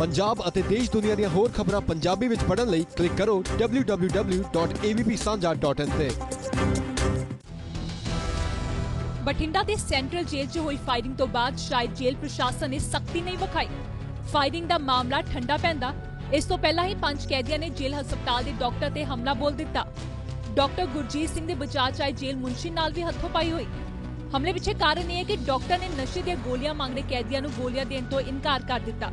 ਪੰਜਾਬ ਅਤੇ ਦੇਸ਼ ਦੁਨੀਆ ਦੀਆਂ ਹੋਰ ਖਬਰਾਂ ਪੰਜਾਬੀ ਵਿੱਚ ਪੜ੍ਹਨ ਲਈ ਕਲਿੱਕ ਕਰੋ www.avpsanja.in ਤੇ। ਬਠਿੰਡਾ ਦੇ ਸੈਂਟਰਲ ਜੇਲ੍ਹ 'ਚ ਹੋਈ ਫਾਇਰਿੰਗ ਤੋਂ ਬਾਅਦ ਸ਼ਾਇਦ ਜੇਲ੍ਹ ਪ੍ਰਸ਼ਾਸਨ ਨੇ ਸਖਤੀ ਨਹੀਂ ਵਿਖਾਈ। ਫਾਇਰਿੰਗ ਦਾ ਮਾਮਲਾ ਠੰਡਾ ਪੈਂਦਾ। ਇਸ ਤੋਂ ਪਹਿਲਾਂ ਹੀ ਪੰਜ ਕੈਦੀਆਂ ਨੇ ਜੇਲ੍ਹ ਹਸਪਤਾਲ ਦੇ ਡਾਕਟਰ ਤੇ ਹਮਲਾ ਬੋਲ ਦਿੱਤਾ। ਡਾਕਟਰ ਗੁਰਜੀਤ ਸਿੰਘ ਦੇ ਬਚਾਅ 'ਚ ਆਏ ਜੇਲ੍ਹ ਮੁਨਸ਼ੀ ਨਾਲ ਵੀ ਹੱਥੋਂ ਪਾਈ ਹੋਈ। ਹਮਲੇ ਪਿੱਛੇ ਕਾਰਨ ਇਹ ਹੈ ਕਿ ਡਾਕਟਰ ਨੇ ਨਸ਼ੇ ਦੀਆਂ ਗੋਲੀਆਂ ਮੰਗਦੇ ਕੈਦੀਆਂ ਨੂੰ ਗੋਲੀਆਂ ਦੇਣ ਤੋਂ ਇਨਕਾਰ ਕਰ ਦਿੱਤਾ।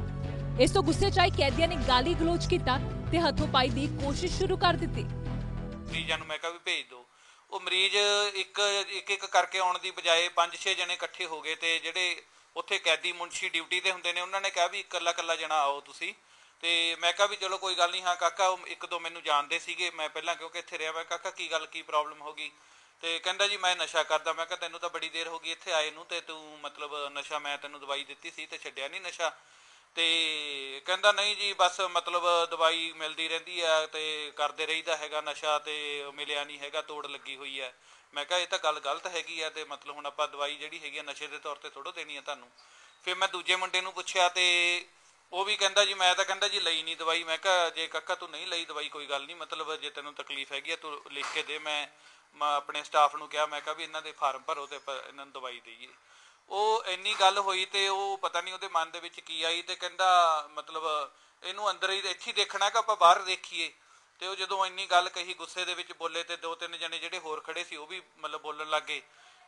ਇਸ ਤੋਂ ਗੁੱਸੇ 'ਚ ਆਏ ਕੈਦੀਆਂ ਨੇ ਗਾਲੀ ਗਲੋਚ ਕੀਤਾ ਤੇ ਹੱਥੋਂ ਪਾਈ ਦੀ ਕੋਸ਼ਿਸ਼ ਸ਼ੁਰੂ ਕਰ ਦਿੱਤੀ। ਮਰੀਜ਼ਾਂ ਨੂੰ ਮੈਂ ਕਿਹਾ ਵੀ ਭੇਜ ਦਿਓ। ਉਹ ਮਰੀਜ਼ ਇੱਕ ਇੱਕ ਇੱਕ ਕਰਕੇ ਆਉਣ ਦੀ ਬਜਾਏ 5-6 ਜਣੇ ਇਕੱਠੇ ਹੋ ਗਏ ਤੇ ਜਿਹੜੇ ਉੱਥੇ ਕੈਦੀ ਮੁਨਸ਼ੀ ਡਿਊਟੀ ਤੇ ਹੁੰਦੇ ਨੇ, ਉਹਨਾਂ ਨੇ ਕਿਹਾ ਵੀ ਇਕੱਲਾ ਇਕੱਲਾ ਜਣਾ ਆਓ ਤੁਸੀਂ। ਤੇ ਮੈਂ ਕਿਹਾ ਵੀ ਚਲੋ ਕੋਈ ਗੱਲ ਨਹੀਂ, ਹਾਂ ਕਾਕਾ, ਉਹ ਇੱਕ ਦੋ ਮੈਨੂੰ ਜਾਣਦੇ ਸੀਗੇ ਮੈਂ ਪਹਿਲਾਂ ਕਿਉਂਕਿ ਇੱਥੇ ਰਿਹਾ ਮੈਂ, ਕਾਕਾ ਕੀ ਗੱਲ, ਕੀ ਪ੍ਰੋਬਲਮ ਹੋ ਗਈ? ਤੇ ਕਹਿੰਦਾ ਜੀ ਮੈਂ ਨਸ਼ਾ ਕਰਦਾ, ਮੈਂ ਕਿਹਾ ਤੈਨੂੰ ਤਾਂ ਬੜੀ ਦੇਰ ਹੋ ਗਈ ਇੱਥੇ ਆਏ ਨੂੰ ਤੇ ਤੂੰ ਮਤਲਬ ਨਸ਼ਾ ਮੈਂ ਤੈਨੂੰ ਦਵਾਈ ਦਿੱਤੀ ਸੀ ਤੇ ਛੱਡਿਆ ਨਹੀਂ ਨਸ਼ਾ। ਤੇ ਕਹਿੰਦਾ ਨਹੀਂ ਜੀ, ਬਸ ਮਤਲਬ ਦਵਾਈ ਮਿਲਦੀ ਰਹਿੰਦੀ ਆ ਤੇ ਕਰਦੇ ਰਹੀਦਾ ਹੈਗਾ ਨਸ਼ਾ ਤੇ ਮਿਲਿਆ ਨਹੀਂ ਹੈਗਾ, ਤੋੜ ਲੱਗੀ ਹੋਈ ਹੈ ਮੈਂ ਕਿਹਾ, ਇਹ ਤਾਂ ਗੱਲ ਗਲਤ ਹੈਗੀ ਆ ਤੇ ਮਤਲਬ ਹੁਣ ਆਪਾਂ ਦਵਾਈ ਜਿਹੜੀ ਹੈਗੀ ਆ ਨਸ਼ੇ ਦੇ ਤੌਰ ਤੇ ਥੋੜੋ ਦੇਣੀ ਆ ਤੁਹਾਨੂੰ। ਫਿਰ ਮੈਂ ਦੂਜੇ ਮੁੰਡੇ ਨੂੰ ਪੁੱਛਿਆ ਤੇ ਉਹ ਵੀ ਕਹਿੰਦਾ ਜੀ, ਮੈਂ ਤਾਂ ਕਹਿੰਦਾ ਜੀ ਲਈ ਨਹੀਂ ਦਵਾਈ। ਮੈਂ ਕਿਹਾ, ਜੇ ਕਾਕਾ ਤੂੰ ਨਹੀਂ ਲਈ ਦਵਾਈ, ਕੋਈ ਗੱਲ ਨਹੀਂ, ਮਤਲਬ ਜੇ ਤੈਨੂੰ ਤਕਲੀਫ ਹੈਗੀ ਆ, ਤੂੰ ਲਿਖ ਕੇ ਦੇ। ਮੈਂ ਮੈਂ ਆਪਣੇ ਸਟਾਫ ਨੂੰ ਕਿਹਾ, ਮੈਂ ਕਿਹਾ ਵੀ ਇਹਨਾਂ ਦੇ ਫਾਰਮ ਭਰੋ ਤੇ ਆਪਾਂ ਇਹਨਾਂ ਨੂੰ ਦਵਾਈ ਦੇਈਏ। ਉਹ ਇੰਨੀ ਗੱਲ ਹੋਈ ਤੇ ਉਹ ਪਤਾ ਨਹੀਂ ਉਹਦੇ ਮਨ ਦੇ ਵਿੱਚ ਕੀ ਆਈ ਤੇ ਕਹਿੰਦਾ ਮਤਲਬ ਇਹਨੂੰ ਅੰਦਰ ਹੀ ਇੱਥੇ ਦੇਖਣਾ ਕਿ ਆਪਾਂ ਬਾਹਰ ਦੇਖੀਏ। ਤੇ ਉਹ ਜਦੋਂ ਇੰਨੀ ਗੱਲ ਕਹੀ, ਗੁੱਸੇ ਦੇ ਵਿੱਚ ਬੋਲੇ ਤੇ ਦੋ ਤਿੰਨ ਜਣੇ ਜਿਹੜੇ ਹੋਰ ਖੜੇ ਸੀ, ਉਹ ਵੀ ਮਤਲਬ ਬੋਲਣ ਲੱਗੇ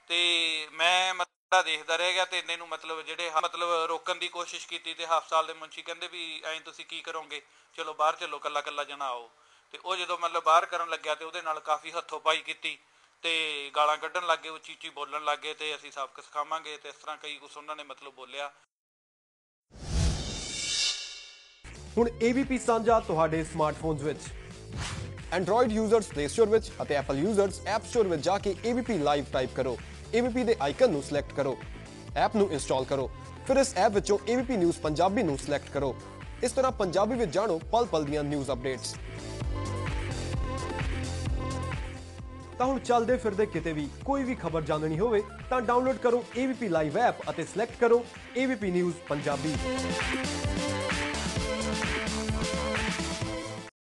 ਤੇ ਮੈਂ ਮਤਲਬ ਦੇਖਦਾ ਰਹਿ ਗਿਆ ਤੇ ਇਹਨੇ ਨੂੰ ਮਤਲਬ ਜਿਹੜੇ ਮਤਲਬ ਰੋਕਣ ਦੀ ਕੋਸ਼ਿਸ਼ ਕੀਤੀ ਤੇ ਹਸਪਤਾਲ ਦੇ ਮੁੰਸ਼ੀ ਕਹਿੰਦੇ ਵੀ ਐਂ ਤੁਸੀਂ ਕੀ ਕਰੋਗੇ? ਚਲੋ ਬਾਹਰ ਚੱਲੋ ਕੱਲਾ ਕੱਲਾ ਜਣਾ ਆਓ। ਤੇ ਉਹ ਜਦੋਂ ਮਤਲਬ ਬਾਹਰ ਕਰਨ ਲੱਗਿਆ ਤੇ ਉਹਦੇ ਨਾਲ ਕਾਫੀ ਹੱਥੋਂ ਪਾਈ ਕੀਤੀ। ਤੇ ਗਾਲਾਂ ਕੱਢਣ ਲੱਗੇ ਉੱਚੀ ਉੱਚੀ ਬੋਲਣ ਲੱਗੇ ਤੇ ਅਸੀਂ ਸਬਕ ਸਿਖਾਵਾਂਗੇ ਤੇ ਇਸ ਤਰ੍ਹਾਂ ਕਈ ਕੁਛ ਉਹਨਾਂ ਨੇ ਮਤਲਬ ਬੋਲਿਆ। ਹੁਣ AVP ਸਾਂਝਾ ਤੁਹਾਡੇ ਸਮਾਰਟਫੋਨਸ ਵਿੱਚ। Android ਯੂਜ਼ਰਸ Play Store ਵਿੱਚ ਅਤੇ Apple ਯੂਜ਼ਰਸ App Store ਵਿੱਚ ਜਾ ਕੇ AVP ਲਾਈਵ ਟਾਈਪ ਕਰੋ। AVP ਦੇ ਆਈਕਨ ਨੂੰ ਸਿਲੈਕਟ ਕਰੋ। ਐਪ ਨੂੰ ਇੰਸਟਾਲ ਕਰੋ। ਫਿਰ ਇਸ ਐਪ ਵਿੱਚੋਂ AVP ਨਿਊਜ਼ ਪੰਜਾਬੀ ਨੂੰ ਸਿਲੈਕਟ ਕਰੋ। ਇਸ ਤਰ੍ਹਾਂ ਪੰਜਾਬੀ ਵਿੱਚ ਜਾਣੋ ਪਲ ਪਲ ਦੀਆਂ ਨਿਊਜ਼ ਅਪਡੇਟਸ ਤਾਂ ਹੁਣ ਚੱਲਦੇ ਫਿਰਦੇ ਕਿਤੇ ਵੀ ਕੋਈ ਵੀ ਖਬਰ ਜਾਣਨੀ ਹੋਵੇ ਤਾਂ ਡਾਊਨਲੋਡ ਕਰੋ AVP ਲਾਈਵ ਐਪ ਅਤੇ ਸਿਲੈਕਟ ਕਰੋ AVP ਨਿਊਜ਼ ਪੰਜਾਬੀ।